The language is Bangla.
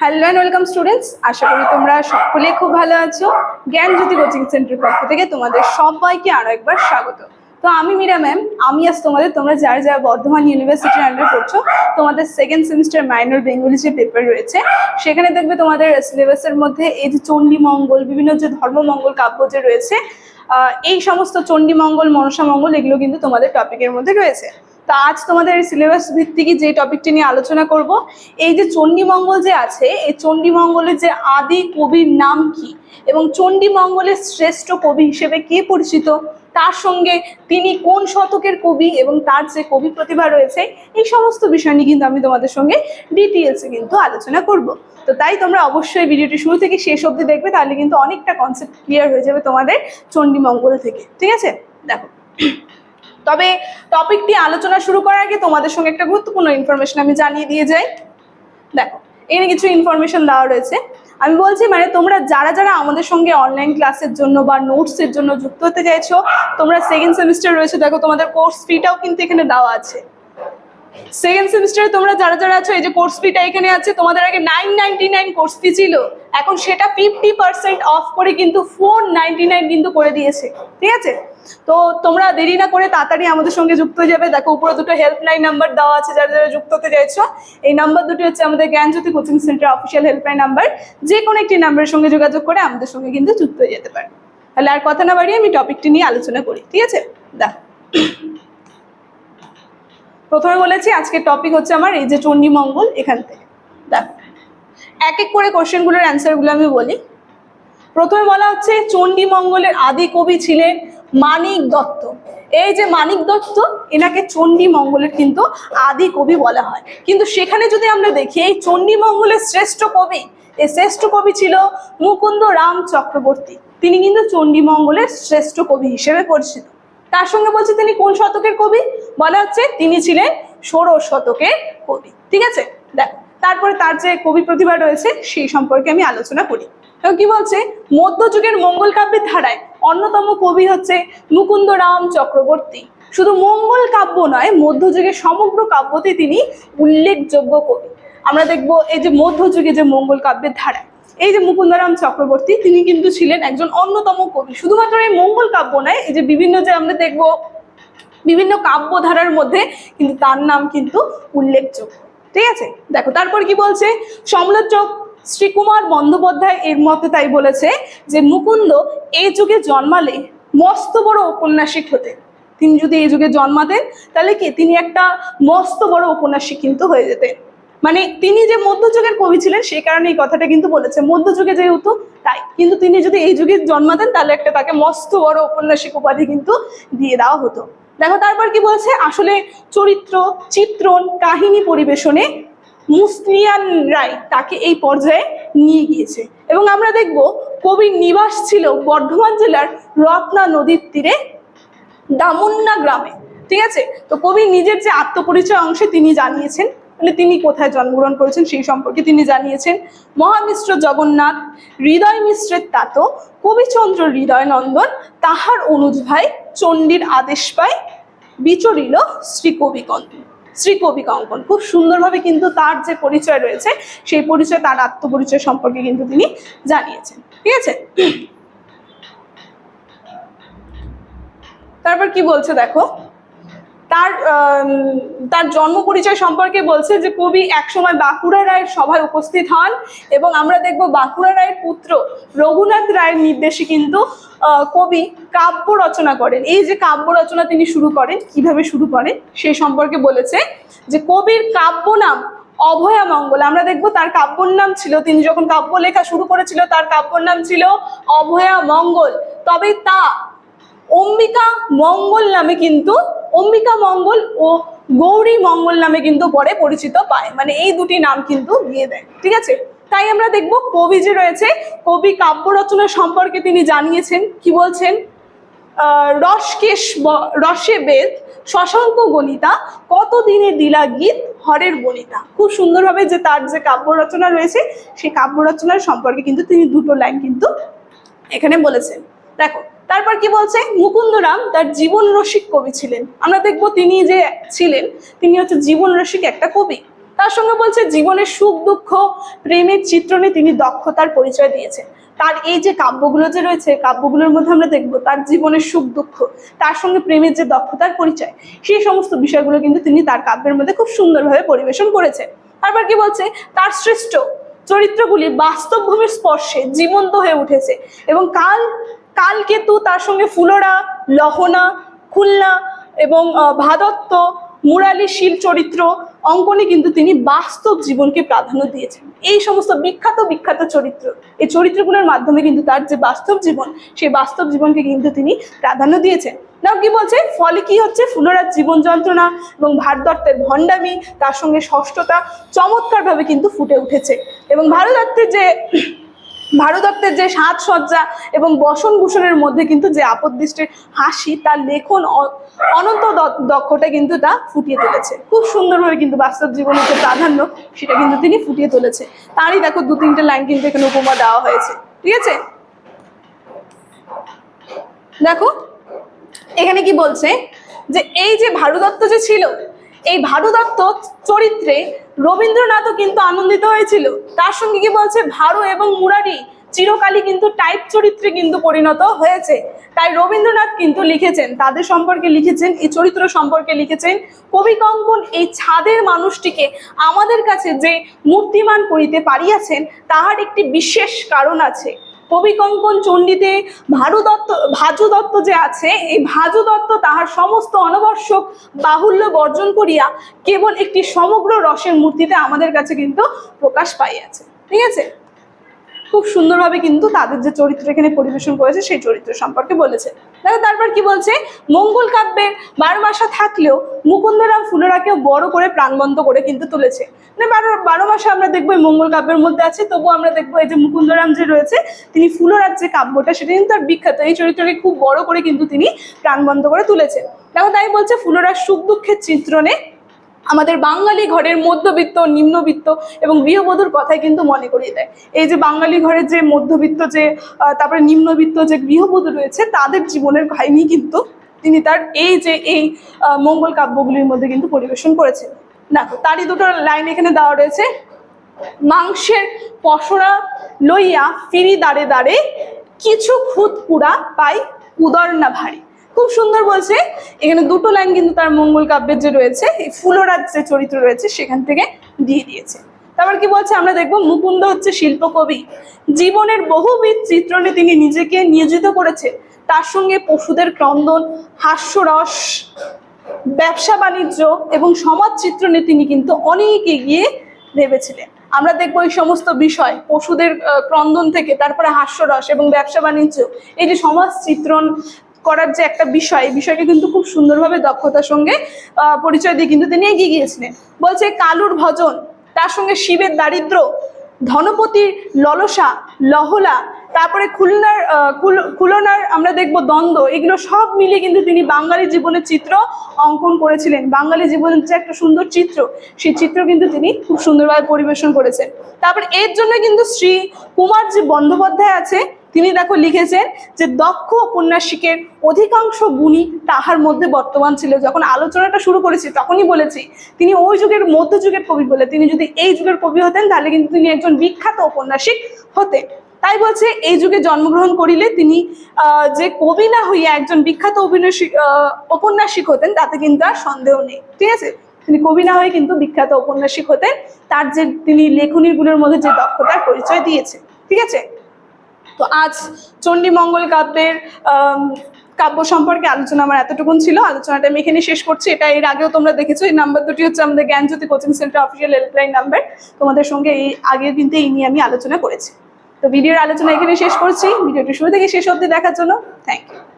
হ্যালো অ্যান্ড ওয়েলকাম স্টুডেন্টস আশা করি তোমরা সকলে খুব ভালো আছো। জ্ঞান জ্যোতি কোচিং সেন্টারের পক্ষ থেকে তোমাদের সবাইকে আরও একবার স্বাগত। তো আমি মীরা ম্যাম আমি আজ তোমাদের, তোমরা যারা যারা বর্ধমান ইউনিভার্সিটির আন্ডার পড়ছো, তোমাদের সেকেন্ড সেমিস্টার মাইনর বেঙ্গলি যে পেপার রয়েছে, সেখানে দেখবে তোমাদের সিলেবাসের মধ্যে এই যে চণ্ডীমঙ্গল বিভিন্ন যে ধর্মমঙ্গল কাব্য যে রয়েছে এই সমস্ত চণ্ডী মঙ্গল, মনসা মঙ্গল, এগুলো কিন্তু তোমাদের টপিকের মধ্যে রয়েছে। তো আজ তোমাদের সিলেবাস ভিত্তিক যে টপিকটি নিয়ে আলোচনা করব, এই যে চণ্ডীমঙ্গল যে আছে, এই চণ্ডীমঙ্গলের যে আদি কবির নাম কি? এবং চণ্ডীমঙ্গলের শ্রেষ্ঠ কবি হিসেবে কে পরিচিত? তার সঙ্গে তিনি কোন শতকের কবি এবং তার যে কবি প্রতিভা রয়েছে, এই সমস্ত বিষয় নিয়ে কিন্তু আমি তোমাদের সঙ্গে ডিটেলসে কিন্তু আলোচনা করব। তো তাই তোমরা অবশ্যই ভিডিওটি শুরু থেকে শেষ অবধি দেখবে, তাহলে কিন্তু অনেকটা কনসেপ্ট ক্লিয়ার হয়ে যাবে তোমাদের চণ্ডীমঙ্গল থেকে। ঠিক আছে? দেখো। তবে টপিকটি আলোচনা শুরু করার আগে তোমাদের সঙ্গে একটা গুরুত্বপূর্ণ ইনফরমেশন আমি জানিয়ে দিয়ে যাই। দেখো, এখানে কিছু ইনফরমেশন দেওয়া রয়েছে। আমি বলছি মানে তোমরা যারা যারা আমাদের সঙ্গে অনলাইন ক্লাসের জন্য বা নোটসের জন্য যুক্ত হতে চাইছো, তোমরা সেকেন্ড সেমিস্টার রয়েছে, দেখো তোমাদের কোর্স ফিটাও কিন্তু এখানে দেওয়া আছে। সেকেন্ড সেমিস্টারে তোমরা যারা যারা আছো, এই যে কোর্স ফিটা এখানে আছে, তোমাদের আগে nine ninety nine course fee ছিল। এখন সেটা ফিফটি পার্সেন্ট অফ করে কিন্তু ফোর নাইন কিন্তু করে দিয়েছে, ঠিক আছে? তো তোমরা দেরি না করে তাড়াতাড়ি আমাদের সঙ্গে যুক্ত হয়ে যাবে। দেখো, উপরে দুটো হেল্পলাইন নাম্বার দেওয়া আছে, যারা যারা যুক্ত হতে চাইছো। এই নাম্বার দুটি হচ্ছে আমাদের Gyanjyoti coaching centre official helpline number যে কোনো একটি নাম্বারের সঙ্গে যোগাযোগ করে আমাদের সঙ্গে কিন্তু যুক্ত হয়ে যেতে পারে। তাহলে আর কথা না বাড়িয়ে আমি টপিকটি নিয়ে আলোচনা করি, ঠিক আছে? দেখো প্রথমে বলেছি, আজকের টপিক হচ্ছে আমার এই যে চণ্ডী মঙ্গল এখান থেকে। দেখো এক এক করে কোশ্চেনগুলোর অ্যান্সারগুলো আমি বলি। প্রথমে বলা হচ্ছে চণ্ডী মঙ্গলের আদি কবি ছিলেন মানিক দত্ত। এই যে মানিক দত্ত, এনাকে চণ্ডী মঙ্গলের কিন্তু আদি কবি বলা হয়। কিন্তু সেখানে যদি আমরা দেখি, এই চণ্ডী মঙ্গলের শ্রেষ্ঠ কবি, এই শ্রেষ্ঠ কবি ছিল মুকুন্দ রাম চক্রবর্তী। তিনি কিন্তু চণ্ডী মঙ্গলের শ্রেষ্ঠ কবি হিসেবে পরিচিত। তার সঙ্গে বলছে, তিনি কোন শতকের কবি? বলা হচ্ছে, তিনি ছিলেন ষোড়শ শতকের কবি। ঠিক আছে? দেখ। তারপরে তার যে কবি প্রতিভা রয়েছে, সেই সম্পর্কে আমি আলোচনা করি। কি বলছে? মধ্যযুগের মঙ্গল কাব্যের ধারায় অন্যতম কবি হচ্ছে মুকুন্দ রাম চক্রবর্তী। শুধু মঙ্গল কাব্য নয়, মধ্যযুগের সমগ্র কাব্যতে তিনি উল্লেখযোগ্য কবি। আমরা দেখব এই যে মধ্যযুগে যে মঙ্গল কাব্যের ধারায়। এই যে মুকুন্দরাম চক্রবর্তী, তিনি কিন্তু ছিলেন একজন অন্যতম কবি। শুধুমাত্র এই মঙ্গল কাব্য নয়, এই যে বিভিন্ন যে আমরা দেখব, বিভিন্ন কাব্য ধারার মধ্যে কিন্তু তার নাম কিন্তু উল্লেখযোগ্য। ঠিক আছে? দেখো, তারপর কি বলছে? সমালোচক শ্রীকুমার বন্দ্যোপাধ্যায় এর মতে তাই বলেছে যে, মুকুন্দ এই যুগে জন্মালে মস্ত বড় ঔপন্যাসিক হতেন। তিনি যদি এই যুগে জন্মাতেন, তাহলে কি? তিনি একটা মস্ত বড় ঔপন্যাসিক কিন্তু হয়ে যেতেন। মানে তিনি যে মধ্যযুগের কবি ছিলেন, সেই কারণে এই কথাটা কিন্তু বলেছে। মধ্যযুগে যেহেতু, তাই। কিন্তু তিনি যদি এই যুগে জন্মাতেন, তাহলে একটা তাকে মস্ত বড় ঔপন্যাসিক উপাধি কিন্তু দিয়ে দেওয়া হতো। দেখো তারপর কি বলছে? আসলে চরিত্র, চিত্রণ, কাহিনী পরিবেশনে মুসলিয়ান রায় তাকে এই পর্যায়ে নিয়ে গিয়েছে। এবং আমরা দেখব কবির নিবাস ছিল বর্ধমান জেলার রত্না নদীর তীরে দামুন্না গ্রামে। ঠিক আছে? তো কবি নিজের যে আত্মপরিচয় অংশে তিনি জানিয়েছেন মানে তিনি কোথায় জন্মগ্রহণ করেছেন সেই সম্পর্কে তিনি জানিয়েছেন, মহামিশ্র জগন্নাথ, হৃদয় মিশ্রের তাত, কবিচন্দ্র হৃদয় নন্দন, তাহার অনুজ ভাই চণ্ডীর আদেশ পায় বিচরিল শ্রীকবি কন্দন শ্রীকবি কঙ্কন। খুব সুন্দরভাবে কিন্তু তার যে পরিচয় রয়েছে, সেই পরিচয়, তার আত্মপরিচয় সম্পর্কে কিন্তু তিনি জানিয়েছেন। ঠিক আছে? তারপর কি বলছে দেখো? তার তার জন্ম পরিচয় সম্পর্কে বলছে যে কবি একসময় বাঁকুড়া রায়ের সভায় উপস্থিত হন এবং আমরা দেখব বাঁকুড়া রায়ের পুত্র রঘুনাথ রায়ের নির্দেশে কিন্তু কবি কাব্য রচনা করেন। এই যে কাব্য রচনা তিনি শুরু করেন, কীভাবে শুরু করেন সেই সম্পর্কে বলেছে যে কবির কাব্য নাম অভয়া মঙ্গল। আমরা দেখব তার কাব্যর নাম ছিল, তিনি যখন কাব্য লেখা শুরু করেছিল, তার কাব্যর নাম ছিল অভয়া মঙ্গল। তবে তা অম্বিকা মঙ্গল নামে কিন্তু অম্বিকা মঙ্গল ও গৌরী মঙ্গল নামে কিন্তু পরে পরিচিত পায়। মানে এই দুটি নাম কিন্তু দিয়ে দেয়, ঠিক আছে? তাই আমরা দেখব কবি যে রয়েছে, কবি কাব্য রচনা সম্পর্কে তিনি জানিয়েছেন, কি বলছেন? রসকেশ রসে বেদ, শশাঙ্ক গণিতা কত দিনে দিলা গীত, হরের বনিতা। খুব সুন্দরভাবে যে তার যে কাব্য রচনা রয়েছে, সেই কাব্য রচনার সম্পর্কে কিন্তু তিনি দুটো লাইন কিন্তু এখানে বলেছেন। দেখো তারপর কি বলছে? মুকুন্দরাম তার জীবন রসিক কবি ছিলেন। আমরা দেখব তিনি যে ছিলেন, তিনি হচ্ছে জীবন রসিক একটা কবি। তার সঙ্গে বলছে, জীবনের সুখ, দুঃখ, প্রেমের চিত্রণে তিনি দক্ষতার পরিচয় দিয়েছেন। তার এই যে কাব্যগুলো যে রয়েছে, কাব্যগুলোর মধ্যে আমরা দেখব তার জীবনের সুখ, দুঃখ, তার সঙ্গে প্রেমের যে দক্ষতার পরিচয়, সেই সমস্ত বিষয়গুলো কিন্তু তিনি তার কাব্যের মধ্যে খুব সুন্দরভাবে পরিবেশন করেছেন। তারপর কি বলছে? তার শ্রেষ্ঠ চরিত্রগুলি বাস্তব ভূমির স্পর্শে জীবন্ত হয়ে উঠেছে এবং কাল কালকেতু তার সঙ্গে ফুলরা, লহনা, খুলনা এবং ভাদত্ত মুরালিশীল চরিত্র অঙ্কনে কিন্তু তিনি বাস্তব জীবনকে প্রাধান্য দিয়েছেন। এই সমস্ত বিখ্যাত বিখ্যাত চরিত্র, এই চরিত্রগুলোর মাধ্যমে কিন্তু তার যে বাস্তব জীবন, সেই বাস্তব জীবনকে কিন্তু তিনি প্রাধান্য দিয়েছেন। নাও কি বলছে? ফলে কি হচ্ছে? ফুলরার জীবন যন্ত্রণা এবং ভারদত্তের ভণ্ডামি তার সঙ্গে ষষ্ঠতা চমৎকারভাবে কিন্তু ফুটে উঠেছে। এবং ভারদত্তের যে ভারদত্তের যে সাজসজ্জা এবং বসন ভূষণের মধ্যে কিন্তু যে আপদদৃষ্টির হাসি, তার লেখন অনন্ত দ- দক্ষতা কিন্তু তা ফুটিয়ে তুলেছে। খুব সুন্দরভাবে কিন্তু বাস্তব জীবনের যে প্রাধান্য, সেটা কিন্তু তিনি ফুটিয়ে তুলেছে। তারই দেখো দু তিনটে লাইন কিন্তু এখানে উপমা দেওয়া হয়েছে। ঠিক আছে? দেখো, এখানে কি বলছে? যে এই যে ভারুদত্ত যে ছিল, এই ভারুদত্ত চরিত্রে রবীন্দ্রনাথও কিন্তু আনন্দিত হয়েছিল। তার সঙ্গে কি বলছে? ভারু এবং মুরারি চিরকালই কিন্তু টাইপ চরিত্রে কিন্তু পরিণত হয়েছে। তাই রবীন্দ্রনাথ কিন্তু লিখেছেন, তাদের সম্পর্কে লিখেছেন, এই চরিত্র সম্পর্কে লিখেছেন, কবি কঙ্কন এই ছাদের মানুষটিকে আমাদের কাছে যে মূর্তিমান করিতে পারিয়াছেন, তাহার একটি বিশেষ কারণ আছে। কবি কঙ্কন চণ্ডীতে ভারু দত্ত, ভাজু দত্ত যে আছে, এই ভাজু দত্ত তাহার সমস্ত অনবশ্যক বাহুল্য বর্জন করিয়া কেবল একটি সমগ্র রসের মূর্তিতে আমাদের কাছে কিন্তু প্রকাশ পাইয়াছে। ঠিক আছে? খুব সুন্দরভাবে কিন্তু তাদের যে চরিত্র এখানে পরিবেশন করেছে, সেই চরিত্র সম্পর্কে বলেছে। দেখো তারপর কি বলছে? মঙ্গল কাব্যের বারো মাসা থাকলেও মুকুন্দরাম ফুলরাকেও বড় করে প্রাণবন্ত করে কিন্তু তুলেছে। মানে বারো বারো মাসে আমরা দেখব এই মঙ্গল কাব্যের মধ্যে আছে তবু আমরা দেখব এই যে মুকুন্দরাম যে রয়েছে, তিনি ফুলরার যে কাব্যটা, সেটা কিন্তু তার বিখ্যাত। এই চরিত্রকে খুব বড় করে কিন্তু তিনি প্রাণবন্ত করে তুলেছেন দেখো তাই বলছে, ফুলরার সুখ দুঃখের চিত্রণে আমাদের বাঙালি ঘরের মধ্যবিত্ত, নিম্নবিত্ত এবং গৃহবধূর কথাই কিন্তু মনে করিয়ে দেয়। এই যে বাঙালি ঘরের যে মধ্যবিত্ত যে তারপরে নিম্নবিত্ত যে গৃহবধূ রয়েছে, তাদের জীবনের কাহিনী কিন্তু তিনি তার এই যে এই মঙ্গল কাব্যগুলির মধ্যে কিন্তু পরিবেশন করেছেন। দেখো, তারই দুটো লাইন এখানে দেওয়া রয়েছে। মাংসের পসরা লইয়া ফিরি দাঁড়ে দাঁড়ে কিছু খুদ পুরা পাই উদর না ভারী। খুব সুন্দর বলছে। এখানে দুটো লাইন কিন্তু তার মঙ্গল কাব্যের যে রয়েছে, এই ফুলরাজ যে চরিত্র রয়েছে, সেখান থেকে দিয়ে দিয়েছে। তারপর কি বলছে? আমরা দেখব মুকুন্দ হচ্ছে শিল্পকবি। জীবনের বহুবিধ চিত্রণে তিনি নিজেকে নিয়োজিত করেছে তার সঙ্গে পশুদের ক্রন্দন হাস্যরস ব্যবসা বাণিজ্য এবং সমাজ চিত্রণে তিনি কিন্তু অনেক এগিয়ে ভেবেছিলেন আমরা দেখব এই সমস্ত বিষয়, পশুদের ক্রন্দন থেকে, তারপরে হাস্যরস এবং ব্যবসা বাণিজ্য, এই যে সমাজ চিত্রণ করার যে একটা বিষয়, এই বিষয়কে কিন্তু খুব সুন্দরভাবে দক্ষতার সঙ্গে পরিচয় দিয়ে কিন্তু তিনি এগিয়ে গিয়েছিলেন। বলছে, কালুর ভজন, তার সঙ্গে শিবের দারিদ্র, ধনপতির ললসা, লহলা, তারপরে খুলনার খুলনার আমরা দেখব দ্বন্দ্ব, এগুলো সব মিলিয়ে কিন্তু তিনি বাঙালি জীবনের চিত্র অঙ্কন করেছিলেন। বাঙালি জীবনের যে একটা সুন্দর চিত্র, সেই চিত্র কিন্তু তিনি খুব সুন্দরভাবে পরিবেশন করেছেন। তারপর এর জন্য কিন্তু শ্রী কুমার যে বন্দ্যোপাধ্যায় আছে তিনি দেখো লিখেছেন যে দক্ষ উপন্যাসিকের অধিকাংশ গুণী তাহার মধ্যে বর্তমান ছিল। যখন আলোচনাটা শুরু করেছি তখনই বলেছি তিনি ওই যুগের মধ্যযুগের কবি বলে তিনি যদি এই যুগের কবি হতেন তাহলে কিন্তু তিনি একজন বিখ্যাত ঔপন্যাসিক হতেন। তাই বলছে এই যুগে জন্মগ্রহণ করিলে তিনি যে কবি না হইয়া একজন বিখ্যাত অভিনয়সিক আহ, ঔপন্যাসিক হতেন তাতে কিন্তু আর সন্দেহ নেই। ঠিক আছে? তিনি কবি না হয়ে কিন্তু বিখ্যাত ঔপন্যাসিক হতেন। তার যে তিনি লেখনীগুলোর মধ্যে যে দক্ষতার পরিচয় দিয়েছে। ঠিক আছে? তো আজ চণ্ডীমঙ্গল কাব্যের কাব্য সম্পর্কে আলোচনা আমার এতটুকুন ছিল। আলোচনাটা আমি এখানে শেষ করছি। এটা এর আগেও তোমরা দেখেছ। এই নাম্বার দুটি হচ্ছে আমাদের Gyanjyoti coaching centre official helpline number তোমাদের সঙ্গে এই আগের কিন্তু এই নিয়ে আমি আলোচনা করেছি। তো ভিডিওর আলোচনা এখানে শেষ করছি। ভিডিওটি শুরু থেকে শেষ অবধি দেখার জন্য থ্যাংক ইউ